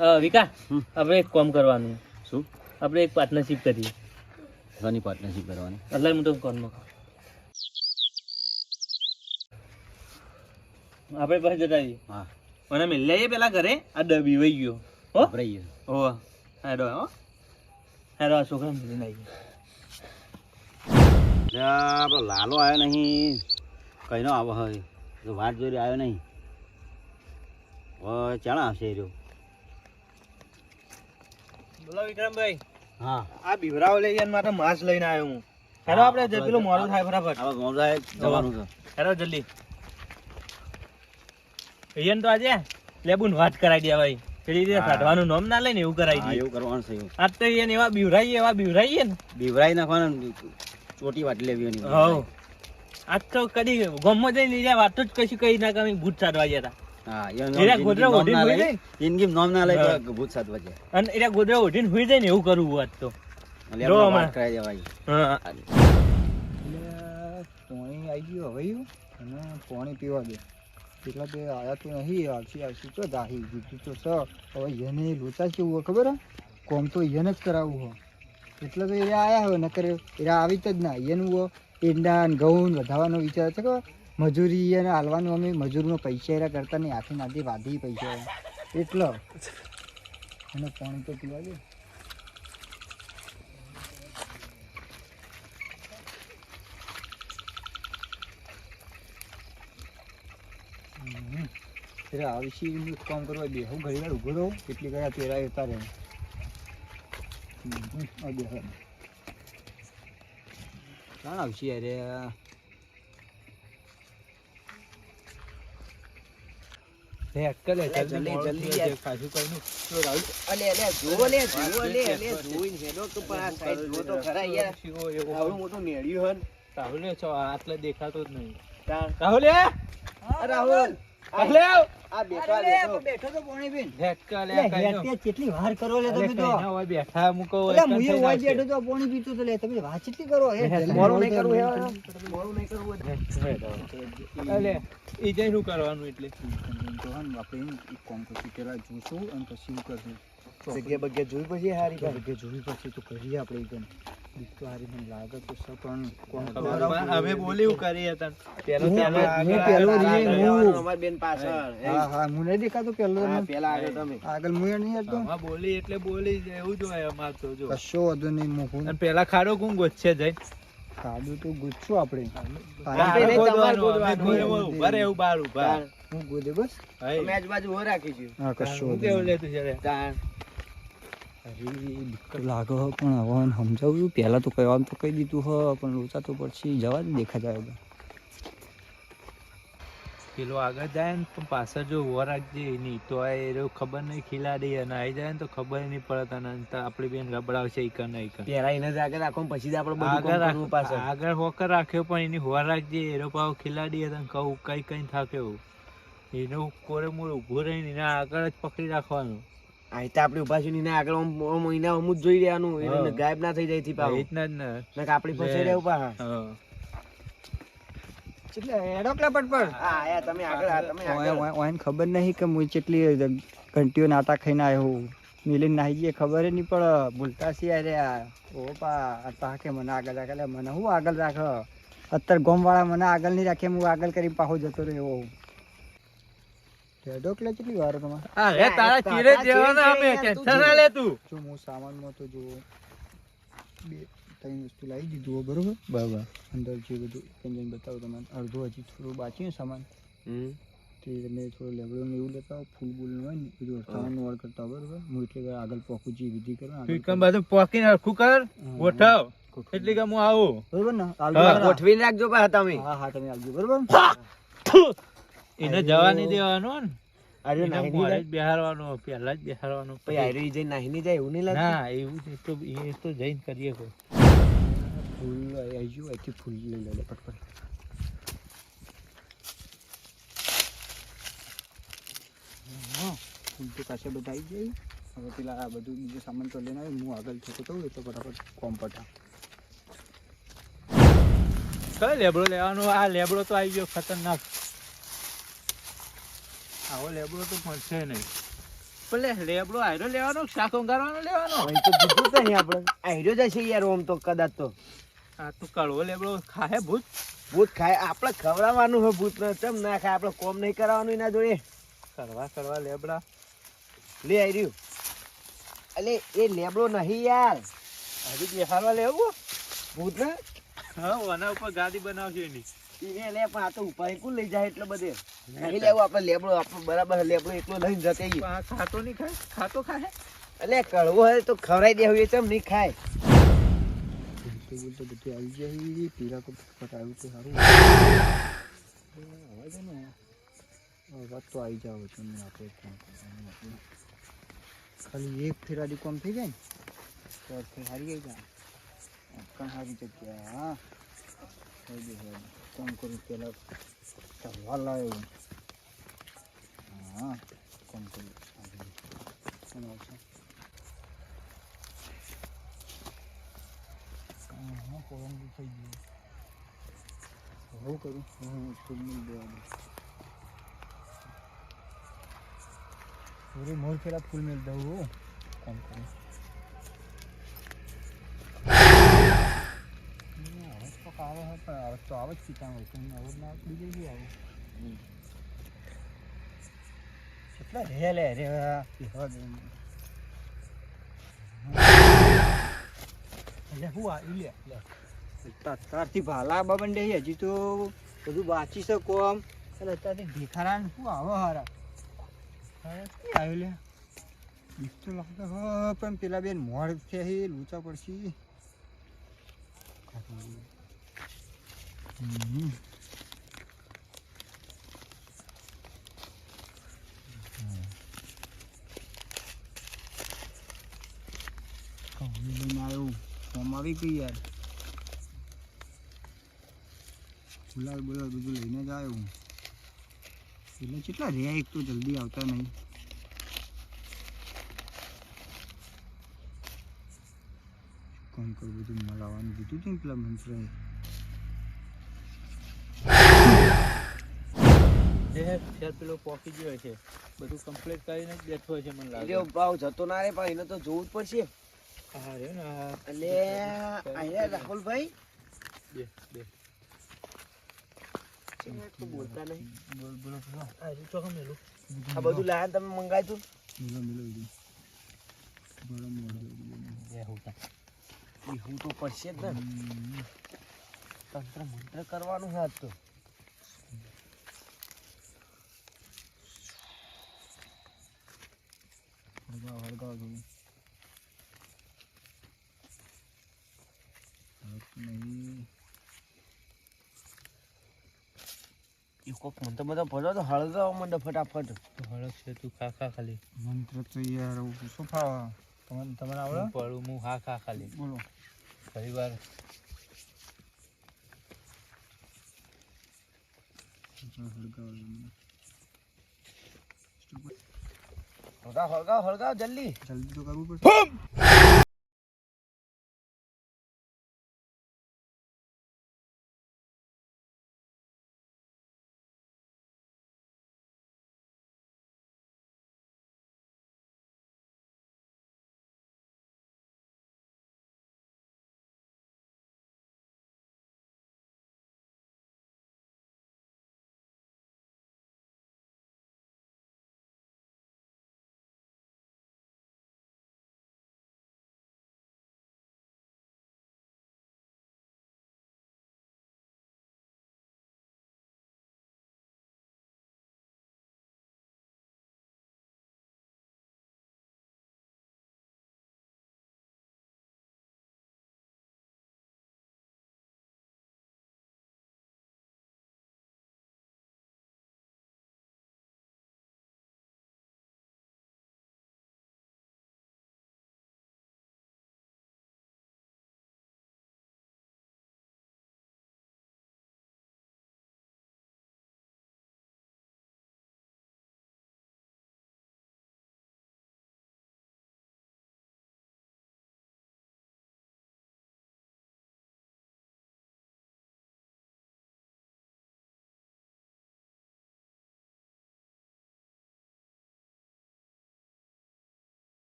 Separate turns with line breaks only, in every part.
અ, વિકા આપણે એક કામ કરવાનું.
શું?
આપણે એક પાર્ટનરશિપ કરીએ.
શાની પાર્ટનરશિપ કરવાની?
એટલે હું તો કોનમાં આપણે પાસે જતા આવીએ.
હા.
મને મિલ લઈએ પેલા ઘરે આ ડબી વહી ગયો. હો?
ગયો.
હો હેડો હો. હેડો આ છોકરા મિલીને
ત્યાં લાલો આવ્યો નહીં. કઈ નો આવો હવે વાત જોઈ રહ્યો આવ્યો નહીં. ચાણ આવશે રહ્યો
બોલો વિક્રમભાઈ
હા.
આ બીવરાઓ લઈ જઈને માટે માસ લઈને આવ્યો હું. હેડો આપણે જે પેલું મોડું થાય ફટાફટ.
મોડું થાય જવાનું છે.
હેડો જલ્દી. અહીંયા તો આજે લેબુન વાત કરાવી દે ભાઈ. પેલી રીતે. કાઢવાનું નામ ના લઈને એવું કરાવી દે.
એવું કરવાનું છે
આજ તો એને એવા બીવરાઈએ એવા બીવરાઈએ ને.
બીવરાઈ નાખવાનું ચોટી વાટી લેવી એની.
હવ. આજ તો કદી ગમમાં જઈને વાત જ કશું કહી ના કમી ભૂત સાધવા ગયા હતા.
હા નામ ના? લઈ ભૂત સાત
અને ગોદરા હુઈ જાય ને એવું કરવું તો.
દેવાય.
હા.
પાણી આવી ગયું હવે અને પાણી પીવા દે. એટલા બે આયા તો નહીં આવશે આવશે તો દાહી કીધું તો સ. હવે એને લોચા કેવું હોય ખબર કોમ તો એને જ કરાવવું હોય. એટલે તો એ આયા હોય નકર એ આવી જ ના એનું ઈંડા ને ઘઉં વધારવાનો વિચાર છે કે મજૂરી એને હાલવાનું અમે મજૂરનો પૈસા એરા કરતા નહીં, હાથી નાથી વાધી પૈસા. એટલો. અને પાણી તો પીવા દે. ત્યારે આવશે એનું કામ કરવા દે. હું ઘણી વાર ઊભો રહું, કેટલી ગયા પેરા જતા રહે. આ બે.
આવશે અરે
લે અક્કલ હે,
અલે,
જલ્દી
જલ્દી,
મોડું
જલ્દી
થઈ
યાર.
ખાસું કઈ નહીં.
અલે અલે જુઓ લે જુઓ લે અલે જોઈને હેડો તો પણ આ સાઈડ જુઓ તો ખરા યાર. આવડું મોટું નેડિયું હન
રાહુલ છો આટલે દેખાતો જ નહીં. રાહુલ
રાહુલ
રાહુલ એ!
આ બેઠો આ બેઠો.
બેઠો તો પાણી પીને.
હેટકા લે,
અલે,
કઈ નો.
હેઠે કેટલી વાર કરો લે
અલે,
તમે
કઈ
તો
ના હોય, બેઠા મૂકો
અલે,
એકન
મુએ
થઈને
હોય
આવશે.
બેઠો તો પાણી પીતો તો લે તમે વાત કેટલી કરો? હે જલ્દી
મોડું
મોડું
નહીં કરવું
થાય,
નહીં કરવું
અલે, ઈ શું કરવાનું એટલે?
આપણે એક કામ કરશું પેલા જોશું અને પછી શું કરશું.
જગ્યા બગ્યા જોઈ પછી હારી
કે જોઈ પછી તો કરીએ આપણે એકદમ હારી મને લાગે તો પણ
કરીએ તને પેલો
હું-
પેલો
હું
આગળ
પેલો
આગળ
રીએ, હું.
અમાર બેન પાછળ
હા હા હું નહીં દેખાતો પેલો
હા, પેલા આગળ તમે.
આગળ મુએ નહીં હતો.
આમાં બોલી એટલે બોલી જ એવું જ હોય અમાર તો જો.
કશો વાંધો નહીં મુકું
અને પેલા ખાડો કોણ ગોચે જઈ
ખાડો તો ગુજશું આપણે.
આપણે તમારે. તાણ.
હું ગોદે બસ.
અમે આજુબાજુ હો રાખીશું.
હા કશો
હું કેવું લેતું છે
તાણ.
અરે લાગે પણ હવે સમજાવું પહેલાં તો કહેવાનું તો કહી દીધું હ પણ લોચા તો પછી જવા જ દેખા જાય
પેલો આગળ જાય ને પણ પાછળ જો ઊભો રાખજે નહીં તો આ એ ખબર નહીં ખેલાડી અને આવી જાય ને તો ખબર નહીં પડે અને આપણી બેન રબડાવશે ઈકન ને ઈકન.
પેલા એને જ આગળ રાખો પછી જ આપણે
આગળ
રાખવું
રાખ-
પાછળ.
આગળ હોકર રાખ્યો પણ એની હોર રાખજે એરો પાવ ખેલાડી હતા કહું કઈ કઈ થાક્યો. એનો કોરે મોરે ઊભો રહીને એના આગળ જ પકડી રાખવાનું.
અહીં તો આપણે ઊભા છીએ આગળ જોઈ એને ગાયબ ના થઈ જાય થી
એ
પાછું
જ ને.
આપણી ફસાઈ રહેવું પાછા.
એટલે એડો કલા પટપટ
હા આયા તમે આગળ આ તમે આગળ.
ઓય ખબર નહીં કે હું કેટલી ઘંટીઓ નાટા ખાઈને આવ્યો હું. મિલીને નાહી જઈએ ખબર નહીં પડે. ભૂલતા છીએ અરે ઓ પા અતા કે મને આગળ રાખે. મને હું આગળ રાખ? અત્યારે ગોમવાળા મને આગળ નહીં રાખે હું આગળ કરી પાછો જતો રહ્યો એટલે કેટલી વાર તમારે?
હા, તારા ચીરે જ અમે ટેન્શન ના લે. તું?
જો હું સામાનમાં તો જો બે ત્રણ વસ્તુ લાવી દીધું બરોબર?
બરાબર.
અંદર જે બધું પેન્જન બતાવો તમને અડધું હજી થોડું બાકી સામાન. તે તમે થોડો લેબડો ને એવું લેતા આવો ફૂલ બૂલ હોય ને બધું કરતા બરોબર? હું એટલે આગળ પહોંચું જે વિધિ કરો
તું બધું પોકીને હરખું કર ગોઠવ. એટલે કે હું આવું.
બરોબર ને?
ગોઠવીને રાખજો પાછા તમે.
હા હા તમે આવજો બરોબર?
એને જવા નહીં દેવાનો ને
અરે નાહી નહીં
મોડે
જાય.
જ બેહારવાનો પહેલા જ બેહારવાનો
પછી હારે ઈ નાહી નહીં જાય એવું નહીં લાગતું?
ના એવું જ તો એ તો જઈને કરીએ કોઈ.
ફૂલ આવી ગયું અહીંથી ફૂલ લઈ લે લે ફૂલ તો પાસે બધા આવી જાય હવે પેલા આ બધું બીજું સામાન તો લઈને આવી હું આગળ થતો તો તો બરાબર કોમ પટા
કયો લેબડો લેવાનો? આ લેબડો તો આવી ગયો ખતરનાક. આવો લેબડો તો મળશે નહીં. પણ લેબડો આયરો લેવાનો કે શાક ઉંગારવાનો લેવાનો?
હવે તો કીધું તો નહીં આપણે. આયરો જશે યાર ઓમ તો કદાચ તો.
આ તો કડવો લેબડો ખાય ભૂત?
ભૂત ખાય આપણે ખવડાવવાનું હોય ભૂત ચમ ના ખાય આપણે કોમ નહીં કરાવવાનું એના જોડે.
કરવા કરવા લેબડા.
લે આવી રહ્યું અલે એ લેબડો નહીં યાર.
હજી બેહારવા લેવું?
ભૂત ને
હા ઉપર ગાડી બનાવજો એની.
લે પણ આ તો ઉપાય કોણ લઈ જાય એટલે બધે? નહીં લેવું આપણે લેબડો આપણે બરાબર લેબડો એકલો લઈને જતે
ખાતો નહીં ખાય? ખાતો ખાહે
એટલે કડવો હોય તો ખવડાવી દેવું એ ચમ નહીં ખાય.
બોલતો બધું આવી જાય પેલા તો સારું છે ને વાત તો આવી જાવ તમને આપણે કોણ. ખાલી એક ફેરાડી કોમ થઈ જાય ને તો હારી ગઈ જાય. અક્કા હારી જગ્યા હા. થઈ. કોમ કરું પેલા સવાલ લાવ્યો હા કામ કરું કોમ થઈ ગયું હું કરું હું ફૂલ મિલ દઉં પૂરી મોર પેલા ફૂલ મિલ દઉં હું કરું? તો આવે છે પણ અવાજ તો આવે જ પીતા હોય તો અવાજ ના આવે બીજે બી આવે કેટલા રે લે રે પીવા દે. એટલે હું આ ઈ લે લે. તારથી ભાલા બાબંડે હજી તો બધું વાંચી શકો આમ. એટલે અત્યારથી ભેખારા ને શું આવો હારા? આવ્યું લે? બીક તો લાગતો હો પણ પેલા બેન મોડ છે લૂચા પડશે હમ. કૌની લઈને આવ્યો ફોર્મ આવી ગઈ યાર ગુલાલ ગુલાલ બધું લઈને જ આવ્યો હું કેટલા રહ્યા એક તો જલ્દી આવતા નહીં કોણ કરું બધું મળવાનું કીધું હતું ને પેલા મંત્રએ?
ફેર પેલો પોકી ગયો છે બધું કમ્પ્લીટ કરીને જ બેઠો છે મને લાગે.
એટલે ભાવ જતો ના રે પણ એને તો જોવું જ પડશે.
હા રે ને
એટલે અહીંયા રાહુલભાઈ?
બે બે.
બોલતા નહીં.
બોલ બોલો બોલો.
આ ચોકમ મેલું.
આ બધું લાયા તમે મંગાવ્યું
મિલો મિલો બીજું ગરમ મોડ
બે હોતા
ઈ હું તો પડશે જ ને. તંત્ર મંત્ર કરવાનું છે આજ તો.
હળગાવ હળગાવ થોડું
કોક મંત્ર બધા ભરો તો હળગાવા માંડે ફટાફટ.
છે તું ખા ખા ખાલી.
મંત્ર તો યાર શું ફાવે તમને તમને આવડે?
હું પડું હું હા ખા ખાલી.
બોલો.
ફરી વાર
હળગાવ
હળગાવ હળગાવ હળગાવ જલ્દી.
જલ્દી તો કરવું પડશે.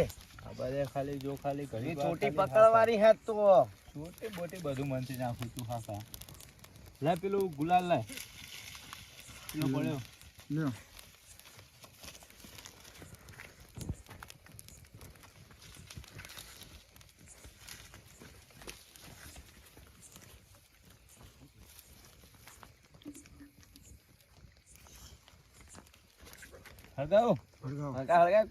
આ બધે ખાલી જો ખાલી
એ ચોટી પકડવાની હાથ તો.
ચોટી બોટી બધું મનથી નાખું તું હાકા લે પેલું ગુલાલ લાય પેલો પડ્યો.
લ્યો.
હળગાવો.
હળગાવો.
હળગા હળગા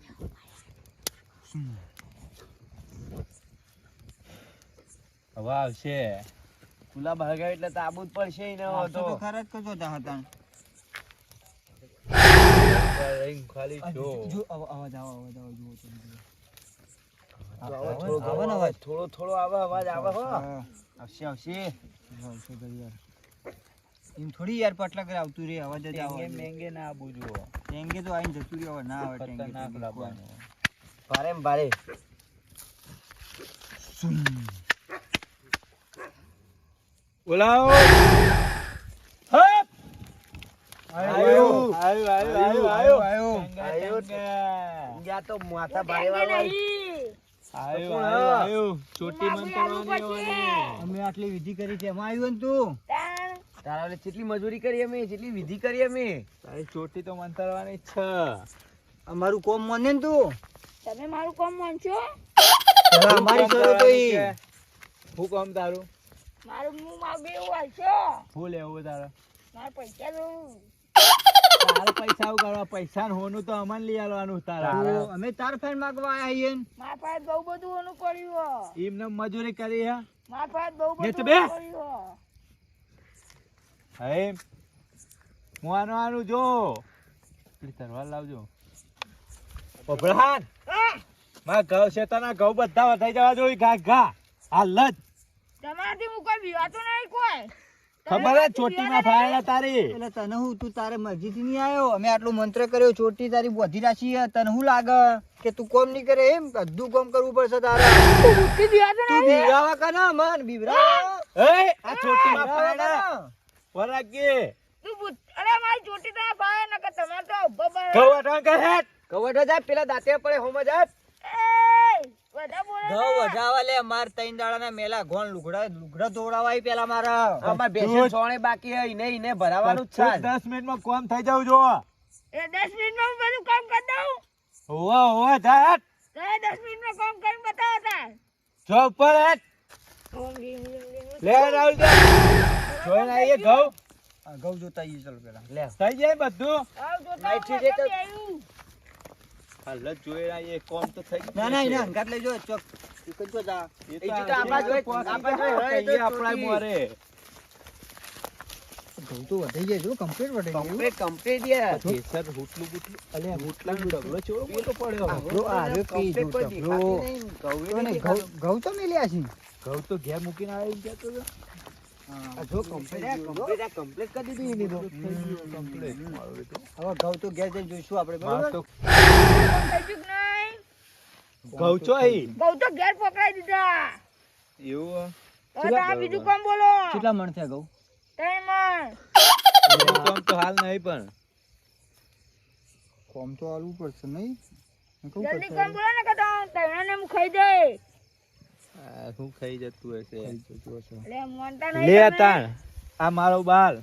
હવે આવશે.
ગુલાબ હળગાવે એટલે તાબૂત પડશે ને તો
ખરા જ તા હતા
ખાલી જો.
જો અવાજ આવો અવાજ આવો જુઓ તમે
આવે- થોડો
આવે ને અવાજ?
થોડો થોડો આવે અવાજ આવે હો. આવશે આવશે.
એમ થોડી યાર પટલા કરે આવતું રે અવાજ જ આવે.
મેંગે ના આબુ જુઓ
ટેંગે તો આઈને જતું રહ્યો ના આવે ટેંગે ટેંગે.
ભારે ભારે.
બોલાવો.
અમે આટલી વિધિ કરી છે. એમાં આવ્યો તું?
તારા ઓલે કેટલી મજૂરી કરી અમે જેટલી વિધિ કરી અમે.
તારી ચોટી તો મંતરવાની છે.
અમારું કોમ મને તું?
તમે મારું કામ માનશો?
અમારી
હું તો
ઈ.
હું કામ તારું?
મારું મું માં બે વાલશો
હું લેવું તારે
મારા પૈસા
તારે પૈસા કરવા પૈસા હોનું તો અમને લઈ આલવાનું તારા.
અમે તાર ફેર માગવા આયા છીએ ને.
પાસે બહુ બધું ઓનું પડ્યું
એમને મજૂરી કરી હે.
મારા પાસે બહુ
ને
બધું
બે.
હો.
આનું આનું જો. તરવાર લાવજો. પભળાન
હા,
મારા ઘઉં છે તના ઘઉં બધા વધાઈ જવા જોઈએ ઘા ઘા. હાલ જ
તમારાથી હું કોઈ બીવાતો નહીં કોઈ.
ખબર તારી.
એટલે તને હું તું તારે મરજીથી નહીં આવ્યો? અમે આટલો મંત્ર કર્યો ચોટી તારી બોધી રાખી તને શું લાગે કે તું કોમ નહીં કરે? એમ બધું કોમ કરવું પડશે તારે.
તું ભૂતથી બીવાતો
તું
નહીં.
બીવડાવા કે ના મન? બીવડાવા
એ આ
છોટી
માં
ના?
વરાગી
તું અરે મારી ચોટી તો ભાઈ નકર તમાર તો ઊભો પર
ઘઉં અઠાણ હેટ
કવડો જા પેલા દાંતે પડે હોમ જા
એય,
ઘઉં વઢાવા લે માર તૈન દાડાના મેલા ઘોણ લુગડા લુગડા ધોવડાવા પેલા મારા.
આમાં બેસી સોણે બાકી હે ઈને ઈને ભરાવાનું છે
દસ મિનિટમાં કોમ થઈ જાવ જો.
એ દસ મિનિટમાં હું બધું કામ કરી દઉં?
હોવા હોવા જા હેટ
તમે દસ મિનિટમાં કામ કરીને બતાવો તાર.
જો ઉપર હેટ
ઊંઘી, ઊંઘી, ઊંઘી.
લે રાહુલ દે. જોઈને આવીએ ઘઉં.
ઘઉં જોતા આઈએ ચાલો પેલા.
લે.
થઈ જાય બધું.
આવ જોતા
જતો.
હાલ જોઈ રહ્યા આવીએ કોમ તો થઈ
ના ના
છે.
એને હંગાત લઈ જો ચોક. તું જા.
એ
એ
તો
આપણા આપણા
મોરે.
ઘઉં તો વઢાઈ જાય જો કમ્પ્લીટ વઢાઈ ગયું.
કમ્પ્લીટ કમ્પ્લીટ યાર.
કેસર હુટલું બુટલું અલ્યા હુટલાનો ડગલો ચેવડો મોટો પડ્યો.
આપણો આ પી જો
complete કોઈ
ટપલો.
દેખાતું નહીં, ઘઉં
તો મેલ્યા છે.
ઘેર મૂકીને આવે
ગયા જો complete આ complete કરી દીધું એની તો.
થઈ ગયું complete. મારું એ તો.
હવે ઘઉં તો ઘેર જઈને જોઈશું આપણે
માર
બરોબર
તો
કામ થઈ ગયું કે નહીં?
ઘઉં ચો અહીં?
બહુ તો ઘેર પકડાઈ દીધા
એવું
બીજું કામ બોલો
કેટલા મણ થયા ઘઉં
ત્રણ મણ.
એવું તો હાલ નહીં પણ
કોમ તો હાલવું પડશે નહીં
જલ્દી કામ બોલો ને કે તો ત્રણેયને હું ખાઈ દે
આ શું ખાઈ જતું હશે? લે તાણ. આ મારો બાલ.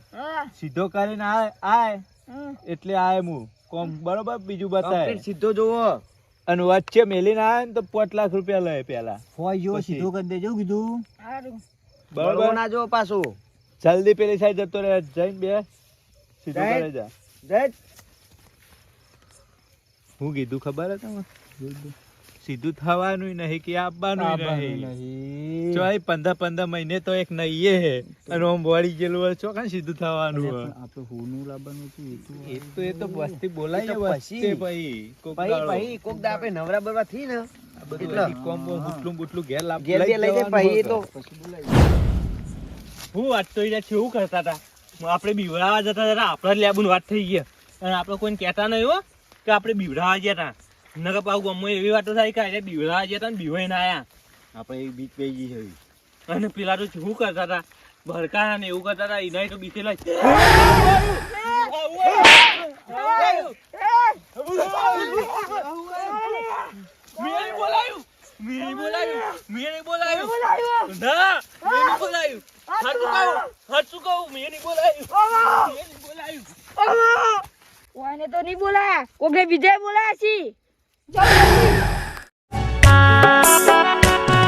સીધો કરીને આય. આય એટલે આય હું કોમ બરોબર? બીજું બતાય.
સીધો જોવો.
અને વચ્ચે મેલીને આવે ને તો પાંચ લાખ રૂપિયા લે પેલા.
હોય સીધો કરી દેજો કીધું.
બરોબર? ના જોવો પાછું.
જલ્દી પેલી સાઈડ જતો રહે. જઈને બે. સીધો. કરે જા.
જય.
હું કીધું ખબર હે તમે સીધું થવાનું નહીં કે આપવાનું નહીં. ચોય પંદર પંદર મહિને તો એક નહીએ હે. અને ઓમ વળી ગયેલું હોય ચોકન સીધું થવાનું હોય.
આપણે હોનું લાવવાનું હતું એ તો
એ તો વસ્તી બોલાય
પછી. ભાઈ
ભાઈ
ભાઈ કોક દા આપણે નવરા બરવા થી ને. એટલા.
બુટલું બુટલું ઘેર લાવ-
ઘેર લઈ જાય ભાઈ એ તો.
હું વાત તો એ કેવું કરતા હતા. આપણે બીવડાવા જતા હતા આપણા જ લેબુની વાત થઈ ગયા અને આપણે કોઈને કહેતા નહીં હો કે આપણે બીવડાવા ગયા હતા. નકર પાછું ગમે એવી વાતો થાય કે આજે બીવડાવા ગયા ને બીવાઈ ના આયા. આપણે એ બીક પઈ ગઈ છે અને પેલા તો શું કરતા હતા? ભરકા ને એવું કરતા હતા એના તો બીતેલા
એ,
મેં બોલાયું બોલાયું
બોલાયું
કહું હાચું કહું મેં બોલાયું બોલાયું
નહીં બોલાયા. કોકે બીજાએ બોલાયા જાઓ જલ્દી.